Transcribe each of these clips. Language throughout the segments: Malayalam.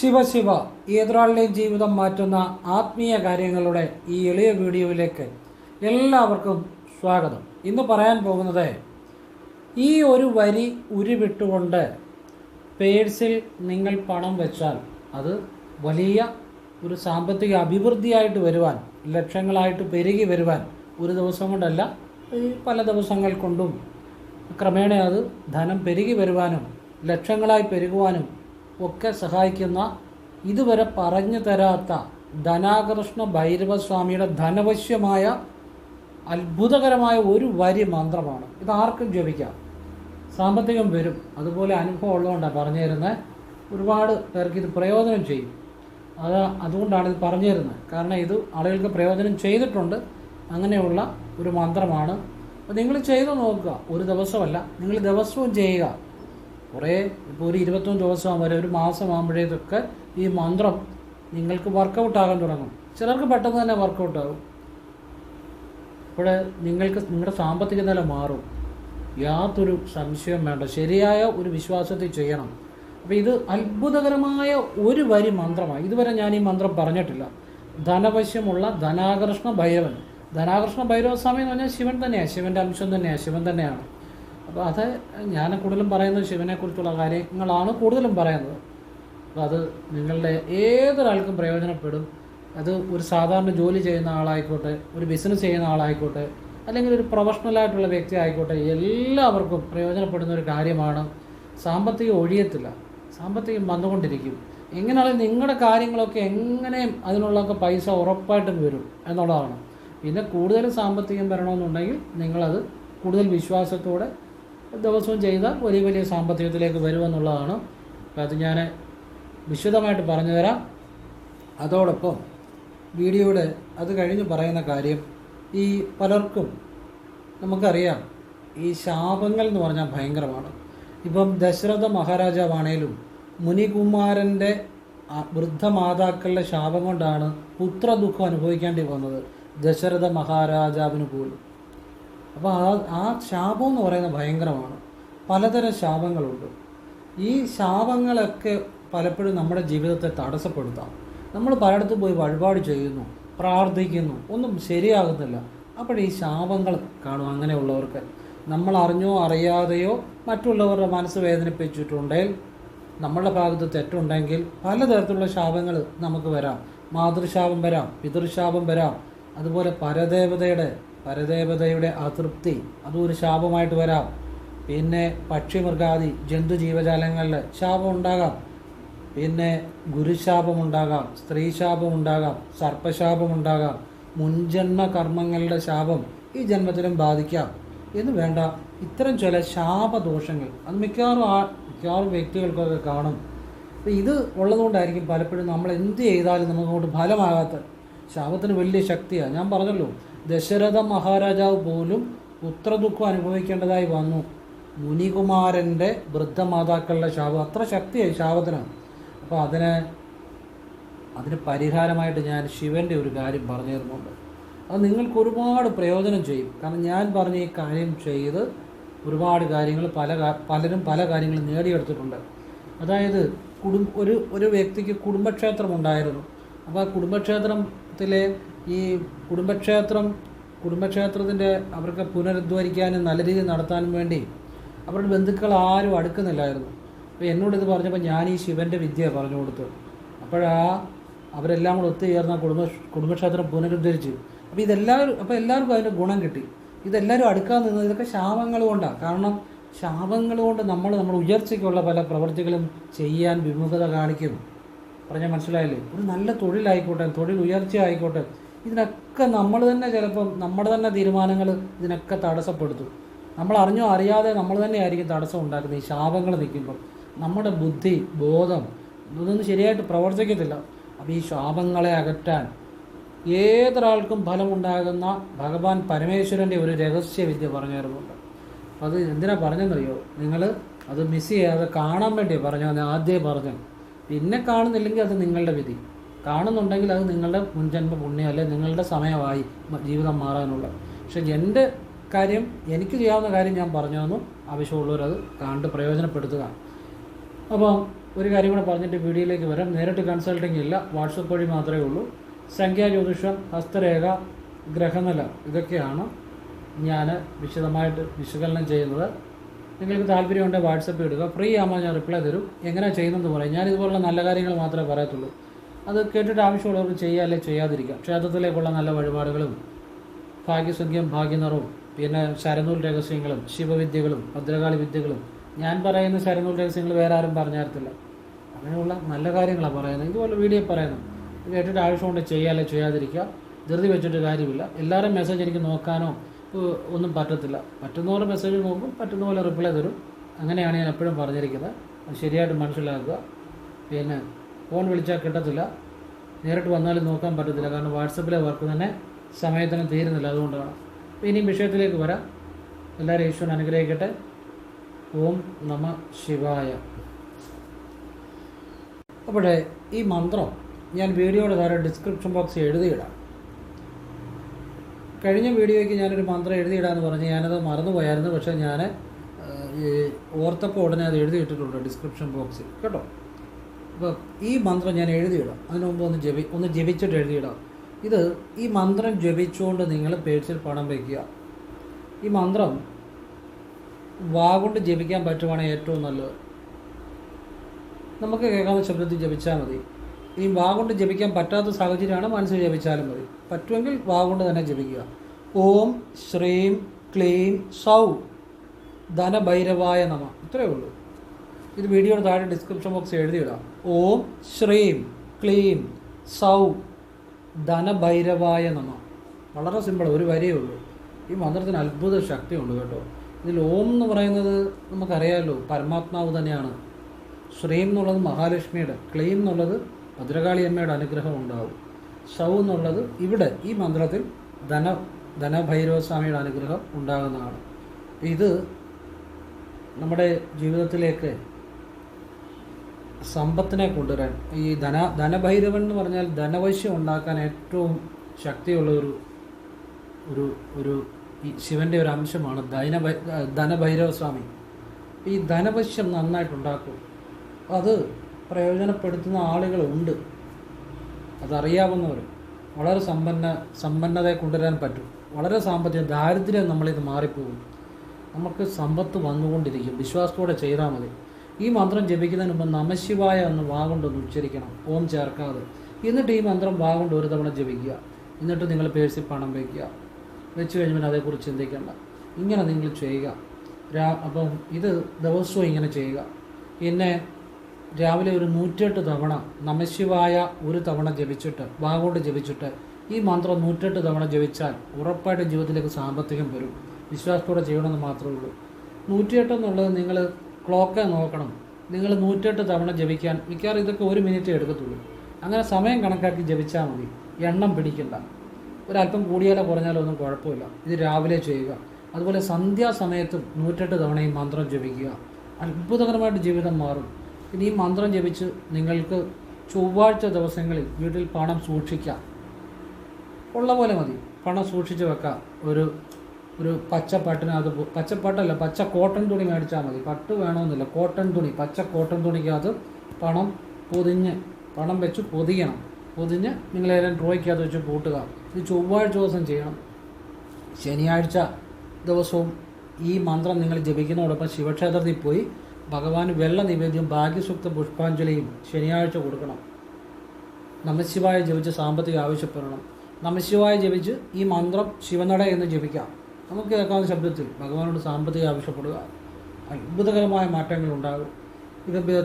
ശിവശിവ ഏതൊരാളുടെയും ജീവിതം മാറ്റുന്ന ആത്മീയ കാര്യങ്ങളുടെ ഈ എളിയ വീഡിയോയിലേക്ക് എല്ലാവർക്കും സ്വാഗതം. ഇന്ന് പറയാൻ പോകുന്നത് ഈ ഒരു വരി ഉരുവിട്ടുകൊണ്ട് പേഴ്സിൽ നിങ്ങൾ പണം വെച്ചാൽ അത് വലിയ ഒരു സാമ്പത്തിക അഭിവൃദ്ധിയായിട്ട് വരുവാൻ ലക്ഷങ്ങളായിട്ട് പെരുകി വരുവാൻ ഒരു ദിവസം കൊണ്ടല്ല പല ദിവസങ്ങൾ കൊണ്ടും ക്രമേണ അത് ധനം പെരുകി വരുവാനും ലക്ഷങ്ങളായി പെരുകുവാനും ഒക്കെ സഹായിക്കുന്ന ഇതുവരെ പറഞ്ഞു തരാത്ത ധനാകൃഷ്ണ ഭൈരവസ്വാമിയുടെ ധനവശ്യമായ അത്ഭുതകരമായ ഒരു വരി മന്ത്രമാണ്. ഇത് ആർക്കും ജപിക്കാം. സാമ്പത്തികം വരും. അതുപോലെ അനുഭവം ഉള്ളതുകൊണ്ടാണ് പറഞ്ഞു തരുന്നത് ഒരുപാട് പേർക്ക് ഇത് പ്രയോജനം ചെയ്യും. അത് അതുകൊണ്ടാണ് ഇത് പറഞ്ഞു തരുന്നത് കാരണം ഇത് ആളുകൾക്ക് പ്രയോജനം ചെയ്തിട്ടുണ്ട്. അങ്ങനെയുള്ള ഒരു മന്ത്രമാണ്. അപ്പോൾ നിങ്ങൾ ചെയ്തു നോക്കുക. ഒരു ദിവസമല്ല. നിങ്ങൾ ദിവസവും ചെയ്യുക. കുറേ ഇപ്പോൾ ഒരു ഇരുപത്തൊന്ന് ദിവസം വരെ ഒരു മാസം ആകുമ്പോഴേക്കൊക്കെ ഈ മന്ത്രം നിങ്ങൾക്ക് വർക്കൗട്ട് ആകാൻ തുടങ്ങും. ചിലർക്ക് പെട്ടെന്ന് തന്നെ വർക്കൗട്ട് ആകും. അപ്പോൾ നിങ്ങൾക്ക് നിങ്ങളുടെ സാമ്പത്തിക നില മാറും. യാതൊരു സംശയം വേണ്ട. ശരിയായ ഒരു വിശ്വാസത്തിൽ ചെയ്യണം. അപ്പോൾ ഇത് അത്ഭുതകരമായ ഒരു വരി മന്ത്രമാണ്. ഇതുവരെ ഞാൻ ഈ മന്ത്രം പറഞ്ഞിട്ടില്ല. ധനവശ്യമുള്ള ധനാകർഷ്ണ ഭൈരവൻ. ധനാകർഷ്ണ ഭൈരവ സ്വാമി എന്ന് പറഞ്ഞാൽ ശിവൻ തന്നെയാണ് ശിവന്റെ അംശം തന്നെയാണ് ശിവൻ തന്നെയാണ്. അപ്പോൾ അത് ഞാൻ കൂടുതലും പറയുന്നത് ശിവനെക്കുറിച്ചുള്ള കാര്യങ്ങളാണ് കൂടുതലും പറയുന്നത്. അപ്പോൾ അത് നിങ്ങളുടെ ഏതൊരാൾക്കും പ്രയോജനപ്പെടും. അത് ഒരു സാധാരണ ജോലി ചെയ്യുന്ന ആളായിക്കോട്ടെ ഒരു ബിസിനസ് ചെയ്യുന്ന ആളായിക്കോട്ടെ അല്ലെങ്കിൽ ഒരു പ്രൊഫഷണലായിട്ടുള്ള വ്യക്തി ആയിക്കോട്ടെ എല്ലാവർക്കും പ്രയോജനപ്പെടുന്ന ഒരു കാര്യമാണ് സാമ്പത്തികം ഒഴിയത്തില്ല. സാമ്പത്തികം വന്നുകൊണ്ടിരിക്കും. എങ്ങനെയാണ് നിങ്ങളുടെ കാര്യങ്ങളൊക്കെ എങ്ങനെയും അതിനുള്ളൊക്കെ പൈസ ഉറപ്പായിട്ടും വരും എന്നുള്ളതാണ്. പിന്നെ കൂടുതൽ സാമ്പത്തികം വരണമെന്നുണ്ടെങ്കിൽ നിങ്ങളത് കൂടുതൽ വിശ്വാസത്തോടെ ദിവസവും ചെയ്താൽ വലിയ വലിയ സാമ്പത്തികത്തിലേക്ക് വരുമെന്നുള്ളതാണ്. അപ്പോൾ അത് ഞാൻ വിശദമായിട്ട് പറഞ്ഞു തരാം അതോടൊപ്പം വീഡിയോയുടെ അത് കഴിഞ്ഞ് പറയുന്ന കാര്യം ഈ പലർക്കും നമുക്കറിയാം. ഈ ശാപങ്ങൾ എന്ന് പറഞ്ഞാൽ ഭയങ്കരമാണ്. ഇപ്പം ദശരഥ മഹാരാജാവാണേലും മുനികുമാരന്റെ വൃദ്ധമാതാക്കളുടെ ശാപം കൊണ്ടാണ് പുത്രദുഃഖം അനുഭവിക്കേണ്ടി വന്നത്. ദശരഥ മഹാരാജാവിന് പോലും. അപ്പോൾ ആ ആ ശാപം എന്ന് പറയുന്നത് ഭയങ്കരമാണ്. പലതരം ശാപങ്ങളുണ്ട്. ഈ ശാപങ്ങളൊക്കെ പലപ്പോഴും നമ്മുടെ ജീവിതത്തെ തടസ്സപ്പെടുത്താം. നമ്മൾ പലയിടത്തും പോയി വഴിപാട് ചെയ്യുന്നു പ്രാർത്ഥിക്കുന്നു ഒന്നും ശരിയാകുന്നില്ല. അപ്പോൾ ഈ ശാപങ്ങൾ കാണും അങ്ങനെയുള്ളവർക്ക്. നമ്മൾ അറിഞ്ഞോ അറിയാതെയോ മറ്റുള്ളവരുടെ മനസ്സ് വേദനിപ്പിച്ചിട്ടുണ്ടെങ്കിൽ നമ്മളുടെ ഭാഗത്ത് തെറ്റുണ്ടെങ്കിൽ പലതരത്തിലുള്ള ശാപങ്ങൾ നമുക്ക് വരാം. മാതൃശാപം വരാം പിതൃശാപം വരാം. അതുപോലെ പരദേവതയുടെ പരദേവതയുടെ അതൃപ്തി അതും ഒരു ശാപമായിട്ട് വരാം. പിന്നെ പക്ഷിമൃഗാദി ജന്തു ജീവജാലങ്ങളിൽ ശാപം ഉണ്ടാകാം. പിന്നെ ഗുരുശാപം ഉണ്ടാകാം സ്ത്രീശാപം ഉണ്ടാകാം സർപ്പശാപം ഉണ്ടാകാം മുൻജന്മ കർമ്മങ്ങളുടെ ശാപം ഈ ജന്മത്തിലും ബാധിക്കാം. എന്ന് വേണ്ട ഇത്തരം ചില ശാപദോഷങ്ങൾ അത് മിക്കവാറും ആ മിക്കവാറും വ്യക്തികൾക്കൊക്കെ കാണും. അപ്പോൾ ഇത് ഉള്ളതുകൊണ്ടായിരിക്കും പലപ്പോഴും നമ്മൾ എന്ത് ചെയ്താലും നമുക്കങ്ങോട്ട് ഫലമാകാത്ത ശാപത്തിന് വലിയ ശക്തിയാണ് ഞാൻ പറഞ്ഞല്ലോ ദശരഥ മഹാരാജാവ് പോലും പുത്രദുഃഖം അനുഭവിക്കേണ്ടതായി വന്നു. മുനികുമാരന്റെ വൃദ്ധമാതാക്കളുടെ ശാപം. അത്ര ശക്തിയായി ശാപത്തിനാണ്. അപ്പോൾ അതിന് അതിന് പരിഹാരമായിട്ട് ഞാൻ ശിവന്റെ ഒരു കാര്യം പറഞ്ഞു തരുന്നുണ്ട് അത് നിങ്ങൾക്ക് ഒരുപാട് പ്രയോജനം ചെയ്യും. കാരണം ഞാൻ പറഞ്ഞ ഈ കാര്യം ചെയ്ത് ഒരുപാട് കാര്യങ്ങൾ പല പലരും പല കാര്യങ്ങളും നേടിയെടുത്തിട്ടുണ്ട്. അതായത് കുടും ഒരു ഒരു വ്യക്തിക്ക് കുടുംബക്ഷേത്രം ഉണ്ടായിരുന്നു. അപ്പോൾ ആ കുടുംബക്ഷേത്രത്തിലെ ഈ കുടുംബക്ഷേത്രം കുടുംബക്ഷേത്രത്തിന്റെ അവർക്ക് പുനരുദ്ധരിക്കാനും നല്ല രീതിയിൽ നടത്താനും വേണ്ടി അവരുടെ ബന്ധുക്കൾ ആരും അടുക്കുന്നില്ലായിരുന്നു. അപ്പോൾ എന്നോട് ഇത് പറഞ്ഞപ്പോൾ ഞാൻ ഈ ശിവന്റെ വിദ്യ പറഞ്ഞു കൊടുത്തു. അപ്പോഴാ അവരെല്ലാം കൂടെ ഒത്തുചേർന്ന കുടുംബ കുടുംബക്ഷേത്രം പുനരുദ്ധരിച്ചു. അപ്പോൾ ഇതെല്ലാവരും അപ്പോൾ എല്ലാവർക്കും അതിന്റെ ഗുണം കിട്ടി. ഇതെല്ലാവരും അടുക്കാൻ നിന്നത് ഇതൊക്കെ ശാപങ്ങൾ കൊണ്ടാണ് കാരണം ശാപങ്ങൾ കൊണ്ട് നമ്മൾ നമ്മുടെ ഉയർച്ചയ്ക്കുള്ള പല പ്രവൃത്തികളും ചെയ്യാൻ വിമുഖത കാണിക്കും പറഞ്ഞാൽ മനസ്സിലായില്ലേ? ഒരു നല്ല തൊഴിലായിക്കോട്ടെ തൊഴിൽ ഉയർച്ച ആയിക്കോട്ടെ. ഇതിനൊക്കെ നമ്മൾ തന്നെ ചിലപ്പം നമ്മുടെ തന്നെ തീരുമാനങ്ങൾ ഇതിനൊക്കെ തടസ്സപ്പെടുത്തും. നമ്മൾ അറിഞ്ഞോ അറിയാതെ നമ്മൾ തന്നെ ആയിരിക്കും തടസ്സം ഉണ്ടാക്കുന്നത് ഈ ശാപങ്ങൾ നിൽക്കുമ്പോൾ. നമ്മുടെ ബുദ്ധി ബോധം ഇതൊന്നും ശരിയായിട്ട് പ്രവർത്തിക്കത്തില്ല. അപ്പോൾ ഈ ശാപങ്ങളെ അകറ്റാൻ ഏതൊരാൾക്കും ഫലമുണ്ടാകുന്ന ഭഗവാൻ പരമേശ്വരന്റെ ഒരു രഹസ്യവിദ്യ പറഞ്ഞു തരുന്നുണ്ട് അപ്പോൾ അത് എന്തിനാ പറഞ്ഞെന്നറിയോ? നിങ്ങൾ അത് മിസ് ചെയ്യാതെ കാണാൻ വേണ്ടി പറഞ്ഞു? ആദ്യമേ പറഞ്ഞു പിന്നെ കാണുന്നില്ലെങ്കിൽ അത് നിങ്ങളുടെ വിധി. കാണുന്നുണ്ടെങ്കിൽ അത് നിങ്ങളുടെ മുൻജന്മ പുണ്യം അല്ലെ നിങ്ങളുടെ സമയമായി ജീവിതം മാറാനുള്ള പക്ഷെ എന്റെ കാര്യം എനിക്ക് ചെയ്യാവുന്ന കാര്യം ഞാൻ പറഞ്ഞു തന്നു. ആവശ്യമുള്ളവരത് കണ്ട് പ്രയോജനപ്പെടുത്തുക. അപ്പോൾ ഒരു കാര്യം കൂടെ പറഞ്ഞിട്ട് വീഡിയോയിലേക്ക് വരാം. നേരിട്ട് കൺസൾട്ടിംഗ് ഇല്ല. വാട്സപ്പ് വഴി മാത്രമേ ഉള്ളൂ. സംഖ്യാ ജ്യോതിഷം ഹസ്തരേഖ ഗ്രഹനില ഇതൊക്കെയാണ് ഞാൻ വിശദമായിട്ട് വിശകലനം ചെയ്യുന്നത്. നിങ്ങൾക്ക് താല്പര്യമുണ്ടെങ്കിൽ വാട്സപ്പ് ഇടുക. ഫ്രീ ആകുമ്പോൾ ഞാൻ റിപ്ലൈ തരും. എങ്ങനെ ചെയ്യുന്നതെന്ന് പറയും. ഞാൻ ഇതുപോലുള്ള നല്ല കാര്യങ്ങൾ മാത്രമേ പറയത്തുള്ളൂ. അത് കേട്ടിട്ട് ആവശ്യമുള്ളവർക്ക് ചെയ്യുക അല്ലെങ്കിൽ ചെയ്യാതിരിക്കുക ക്ഷേത്രത്തിലേക്കുള്ള നല്ല വഴിപാടുകളും ഭാഗ്യസംഖ്യം ഭാഗ്യനിറവും പിന്നെ ശരനൂൽ രഹസ്യങ്ങളും ശിവവിദ്യകളും ഭദ്രകാളി വിദ്യകളും. ഞാൻ പറയുന്ന ശരനൂൽ രഹസ്യങ്ങൾ വേറെ ആരും പറഞ്ഞു തരത്തില്ല. അങ്ങനെയുള്ള നല്ല കാര്യങ്ങളാണ് പറയുന്നത്. ഇതുപോലെ വീഡിയോ പറയുന്നത്. കേട്ടിട്ട് ആവശ്യമുണ്ട് ചെയ്യുക അല്ലെങ്കിൽ ചെയ്യാതിരിക്കുക ധൃതി വെച്ചിട്ട് കാര്യമില്ല. എല്ലാവരും മെസ്സേജ് എനിക്ക് നോക്കാനോ ഒന്നും പറ്റത്തില്ല. പറ്റുന്ന പോലെ മെസ്സേജ് നോക്കും പറ്റുന്ന പോലെ റിപ്ലൈ തരും. അങ്ങനെയാണ് ഞാൻ എപ്പോഴും പറഞ്ഞിരിക്കുന്നത്. അത് ശരിയായിട്ട് മനസ്സിലാക്കുക. പിന്നെ ഫോൺ വിളിച്ചാൽ കിട്ടത്തില്ല. നേരിട്ട് വന്നാലും നോക്കാൻ പറ്റത്തില്ല. കാരണം വാട്സപ്പിലെ വർക്ക് തന്നെ സമയത്തിന് തീരുന്നില്ല. അതുകൊണ്ടാണ്. അപ്പോൾ ഇനിയും വിഷയത്തിലേക്ക് വരാം. എല്ലാവരും ഈശ്വരൻ അനുഗ്രഹിക്കട്ടെ. ഓം നമ ശിവായ. അപ്പോഴേ ഈ മന്ത്രം ഞാൻ വീഡിയോയുടെ താഴെ ഡിസ്ക്രിപ്ഷൻ ബോക്സിൽ എഴുതിയിടാം. കഴിഞ്ഞ വീഡിയോയ്ക്ക് ഞാനൊരു മന്ത്രം എഴുതിയിടാന്ന് പറഞ്ഞ് ഞാനത് മറന്നുപോയായിരുന്നു. പക്ഷേ ഞാൻ ഈ ഓർത്തപ്പോൾ ഉടനെ അത് എഴുതിയിട്ടിട്ടുണ്ട് ഡിസ്ക്രിപ്ഷൻ ബോക്സിൽ. കേട്ടോ? അപ്പോൾ ഈ മന്ത്രം ഞാൻ എഴുതിയിടാം. അതിനു മുമ്പ് ഒന്ന് ജപി ഒന്ന് ജപിച്ചിട്ട് എഴുതിയിടാം. ഇത് ഈ മന്ത്രം ജപിച്ചുകൊണ്ട് നിങ്ങൾ പേഴ്സിൽ പണം വയ്ക്കുക. ഈ മന്ത്രം വാഗുണ്ട് ജപിക്കാൻ പറ്റുവാണെങ്കിൽ ഏറ്റവും നല്ലത്. നമുക്ക് കേൾക്കാവുന്ന ശബ്ദത്തിൽ ജപിച്ചാൽ മതി. ഈ വാഗൊണ്ട് ജപിക്കാൻ പറ്റാത്ത സാഹചര്യമാണ് മനസ്സിൽ ജപിച്ചാലും മതി. പറ്റുമെങ്കിൽ വാഗൊണ്ട് തന്നെ ജപിക്കുക. ഓം ശ്രീം ക്ലീം സൗ ധനഭൈരവായ നമ. ഇത്രയേ ഉള്ളൂ. ഇത് വീഡിയോയുടെ താഴെ ഡിസ്ക്രിപ്ഷൻ ബോക്സ് എഴുതിയിടാം. ഓം ശ്രീം ക്ലീം സൗ ധനഭൈരവായ നമ. വളരെ സിമ്പിൾ ഒരു വരിയേ ഉള്ളൂ. ഈ മന്ത്രത്തിന് അത്ഭുത ശക്തിയുണ്ട് കേട്ടോ. ഇതിൽ ഓം എന്ന് പറയുന്നത് നമുക്കറിയാമല്ലോ പരമാത്മാവ് തന്നെയാണ്. ശ്രീം എന്നുള്ളത് മഹാലക്ഷ്മിയുടെ ക്ലീം എന്നുള്ളത് ഭദ്രകാളി അമ്മയുടെ അനുഗ്രഹം ഉണ്ടാവും. സൗ എന്നുള്ളത് ഇവിടെ ഈ മന്ത്രത്തിൽ ധന ധനഭൈരവ സ്വാമിയുടെ അനുഗ്രഹം ഉണ്ടാകുന്നതാണ്. ഇത് നമ്മുടെ ജീവിതത്തിലേക്ക് സമ്പത്തിനെ കൊണ്ടുവരാൻ ഈ ധന ധനഭൈരവൻ എന്ന് പറഞ്ഞാൽ ധനവശ്യം ഉണ്ടാക്കാൻ ഏറ്റവും ശക്തിയുള്ള ഒരു ഒരു ഒരു ഈ ശിവന്റെ ഒരു അംശമാണ് ധനഭൈ ധനഭൈരവ സ്വാമി ഈ ധനവശ്യം നന്നായിട്ടുണ്ടാക്കും. അത് പ്രയോജനപ്പെടുത്തുന്ന ആളുകളുണ്ട്. അതറിയാവുന്നവർ വളരെ സമ്പന്ന സമ്പന്നതയെ കൊണ്ടുവരാൻ പറ്റും. വളരെ സാമ്പത്തിക ദാരിദ്ര്യം നമ്മളിത് മാറിപ്പോകും. നമുക്ക് സമ്പത്ത് വന്നുകൊണ്ടിരിക്കും. വിശ്വാസത്തോടെ ചെയ്താൽ മതി. ഈ മന്ത്രം ജപിക്കുന്നതിന് മുമ്പ് നമശിവായ എന്ന് വാഗൊണ്ടൊന്ന് ഉച്ചരിക്കണം. ഓം ചേർക്കാതെ. എന്നിട്ട് ഈ മന്ത്രം വാഗൊണ്ട് ഒരു തവണ ജപിക്കുക. എന്നിട്ട് നിങ്ങൾ പേഴ്സിൽ പണം വയ്ക്കുക. വെച്ച് കഴിഞ്ഞാൽ അതേക്കുറിച്ച് ചിന്തിക്കേണ്ട. ഇങ്ങനെ നിങ്ങൾ ചെയ്യുക. രാ അപ്പം ഇത് ദിവസവും ഇങ്ങനെ ചെയ്യുക. പിന്നെ രാവിലെ ഒരു നൂറ്റെട്ട് തവണ നമശിവായ ഒരു തവണ ജപിച്ചിട്ട് വാഗോണ്ട് ജപിച്ചിട്ട് ഈ മന്ത്രം നൂറ്റെട്ട് തവണ ജപിച്ചാൽ ഉറപ്പായിട്ടും ജീവിതത്തിലേക്ക് സാമ്പത്തികം വരും. വിശ്വാസത്തോടെ ചെയ്യണമെന്ന് മാത്രമേ ഉള്ളൂ. നൂറ്റിയെട്ട് എന്നുള്ളത് നിങ്ങൾ ക്ലോക്ക് നോക്കണം. നിങ്ങൾ നൂറ്റെട്ട് തവണ ജപിക്കാൻ മിക്കവാറും ഇതൊക്കെ ഒരു മിനിറ്റ് എടുക്കത്തുള്ളൂ. അങ്ങനെ സമയം കണക്കാക്കി ജപിച്ചാൽ മതി. എണ്ണം പിടിക്കണ്ട. ഒരല്പം കൂടിയാലോ കുറഞ്ഞാലോ ഒന്നും കുഴപ്പമില്ല. ഇത് രാവിലെ ചെയ്യുക. അതുപോലെ സന്ധ്യാസമയത്തും നൂറ്റെട്ട് തവണ ഈ മന്ത്രം ജപിക്കുക. അത്ഭുതകരമായിട്ട് ജീവിതം മാറും. ഇനി ഈ മന്ത്രം ജപിച്ച് നിങ്ങൾക്ക് ചൊവ്വാഴ്ച ദിവസങ്ങളിൽ വീട്ടിൽ പണം സൂക്ഷിക്കാം. ഉള്ള പോലെ മതി. പണം സൂക്ഷിച്ച് വെക്കാം. ഒരു ഒരു പച്ചപ്പട്ടിനകത്ത് പച്ചപ്പട്ടല്ല പച്ച കോട്ടൺ തുണി മേടിച്ചാൽ മതി. പട്ട് വേണമെന്നില്ല. കോട്ടൺ തുണി പച്ച കോട്ടൺ തുണിക്കകത്ത് പണം പൊതിഞ്ഞ് പണം വെച്ച് പൊതിയണം. പൊതിഞ്ഞ് നിങ്ങളേതെങ്കിലും ഡ്രോയ്ക്കകത്ത് വെച്ച് പൂട്ടുക. ഇത് ചൊവ്വാഴ്ച ദിവസം ചെയ്യണം. ശനിയാഴ്ച ദിവസവും ഈ മന്ത്രം നിങ്ങൾ ജപിക്കുന്നതോടൊപ്പം ശിവക്ഷേത്രത്തിൽ പോയി ഭഗവാന് വെള്ള നിവേദ്യം ഭാഗ്യസുക്ത പുഷ്പാഞ്ജലിയും ശനിയാഴ്ച കൊടുക്കണം. നമശിവായ ജപിച്ച് സാമ്പത്തിക ആവശ്യപ്പെടണം. നമശിവായ ജപിച്ച് ഈ മന്ത്രം ശിവനട എന്ന് ജപിക്കാം. നമുക്ക് കേൾക്കാവുന്ന ശബ്ദത്തിൽ ഭഗവാനോട് സാമ്പത്തിക ആവശ്യപ്പെടുക. അത്ഭുതകരമായ മാറ്റങ്ങൾ ഉണ്ടാകും.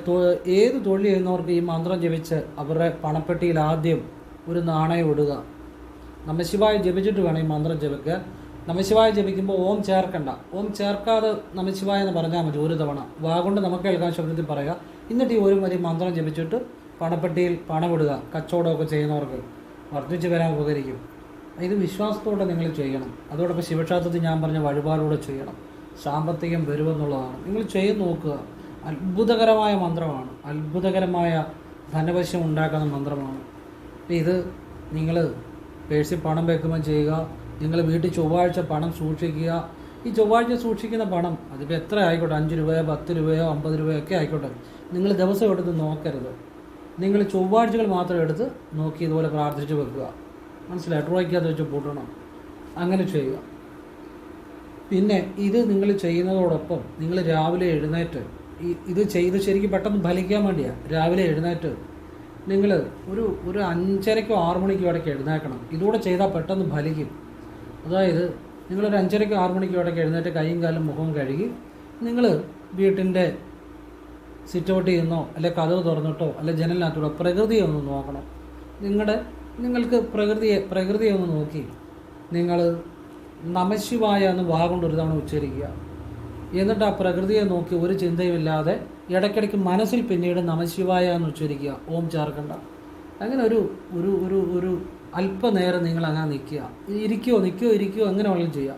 തൊ- ഏത് തൊഴിൽ ചെയ്യുന്നവർക്ക് ഈ മന്ത്രം ജപിച്ച് അവരുടെ പണപ്പെട്ടിയിൽ ആദ്യം ഒരു നാണയം ഇടുക. നമശിവായ ജപിച്ചിട്ട് വേണം ഈ മന്ത്രം ജപിക്കാൻ. നമശിവായ ജപിക്കുമ്പോൾ ഓം ചേർക്കണ്ട. ഓം ചേർക്കാതെ നമശിവായ എന്ന് പറഞ്ഞാൽ മതി ഒരു തവണ. വാഗുണ്ട് നമുക്ക് കേൾക്കാൻ ശബ്ദത്തിൽ പറയുക. എന്നിട്ട് ഈ ഒരു മതി മന്ത്രം ജപിച്ചിട്ട് പണപ്പെട്ടിയിൽ പണമിടുക കച്ചവടമൊക്കെ ചെയ്യുന്നവർക്ക് വർദ്ധിച്ചു വരാൻ ഉപകരിക്കും. ഇത് വിശ്വാസത്തോടെ നിങ്ങൾ ചെയ്യണം. അതോടൊപ്പം ശിവക്ഷേത്രത്തിൽ ഞാൻ പറഞ്ഞ വഴിപാടുകൂടെ ചെയ്യണം. സാമ്പത്തികം വരുമെന്നുള്ളതാണ്. നിങ്ങൾ ചെയ്ത് നോക്കുക. അത്ഭുതകരമായ മന്ത്രമാണ്. അത്ഭുതകരമായ ധനവശ്യം ഉണ്ടാക്കുന്ന മന്ത്രമാണ്. ഇത് നിങ്ങൾ പേഴ്സി പണം വെക്കുമ്പോൾ ചെയ്യുക. നിങ്ങൾ വീട്ടിൽ ചൊവ്വാഴ്ച പണം സൂക്ഷിക്കുക. ഈ ചൊവ്വാഴ്ച സൂക്ഷിക്കുന്ന പണം അതിപ്പോൾ എത്ര ആയിക്കോട്ടെ? അഞ്ച് രൂപയോ പത്ത് രൂപയോ അമ്പത് രൂപയോ ഒക്കെ ആയിക്കോട്ടെ. നിങ്ങൾ ദിവസം എടുത്ത് നോക്കരുത്. നിങ്ങൾ ചൊവ്വാഴ്ചകൾ മാത്രം എടുത്ത് നോക്കി ഇതുപോലെ പ്രാർത്ഥിച്ച് വെക്കുക. മനസ്സിലായി? ട്രോയ്ക്കകത്ത് വെച്ച് പൂട്ടണം. അങ്ങനെ ചെയ്യുക. പിന്നെ ഇത് നിങ്ങൾ ചെയ്യുന്നതോടൊപ്പം നിങ്ങൾ രാവിലെ എഴുന്നേറ്റ് ഈ ഇത് ചെയ്ത് ശരിക്കും പെട്ടെന്ന് ഫലിക്കാൻ വേണ്ടിയാണ് രാവിലെ എഴുന്നേറ്റ് നിങ്ങൾ ഒരു ഒരു അഞ്ചരയ്ക്കോ ആറു മണിക്കോ ഇടയ്ക്ക് എഴുന്നേക്കണം ഇതുകൂടെ ചെയ്താൽ പെട്ടെന്ന് ഫലിക്കും. അതായത് നിങ്ങളൊരു അഞ്ചരയ്ക്ക് ആറു മണിക്കും ഇടയ്ക്ക് എഴുന്നേറ്റ് കൈയും കാലും മുഖവും കഴുകി നിങ്ങൾ വീട്ടിന്റെ സിറ്റ് ഔട്ട് ചെയ്യുന്നോ അല്ലെ കഥവ് തുറന്നിട്ടോ അല്ലെ ജനലിനകത്തൂടെ പ്രകൃതിയെ ഒന്ന് നോക്കണം. നിങ്ങളുടെ നിങ്ങൾക്ക് പ്രകൃതിയെ പ്രകൃതിയെ ഒന്ന് നോക്കി നിങ്ങൾ നമശിവായ എന്ന് വാഗൊണ്ട് ഒരു തവണ ഉച്ചരിക്കുക. എന്നിട്ട് ആ പ്രകൃതിയെ നോക്കി ഒരു ചിന്തയുമില്ലാതെ ഇടയ്ക്കിടയ്ക്ക് മനസ്സിൽ പിന്നീട് നമശിവായ എന്ന് ഉച്ചരിക്കുക. ഓം ചേർക്കണ്ട അങ്ങനെ ഒരു ഒരു ഒരു ഒരു അല്പനേരം നിങ്ങൾ അങ്ങനെ നിൽക്കുക ഇരിക്കുകയോ നിൽക്കുകയോ ഇരിക്കുകയോ അങ്ങനെ വേണമെങ്കിലും ചെയ്യുക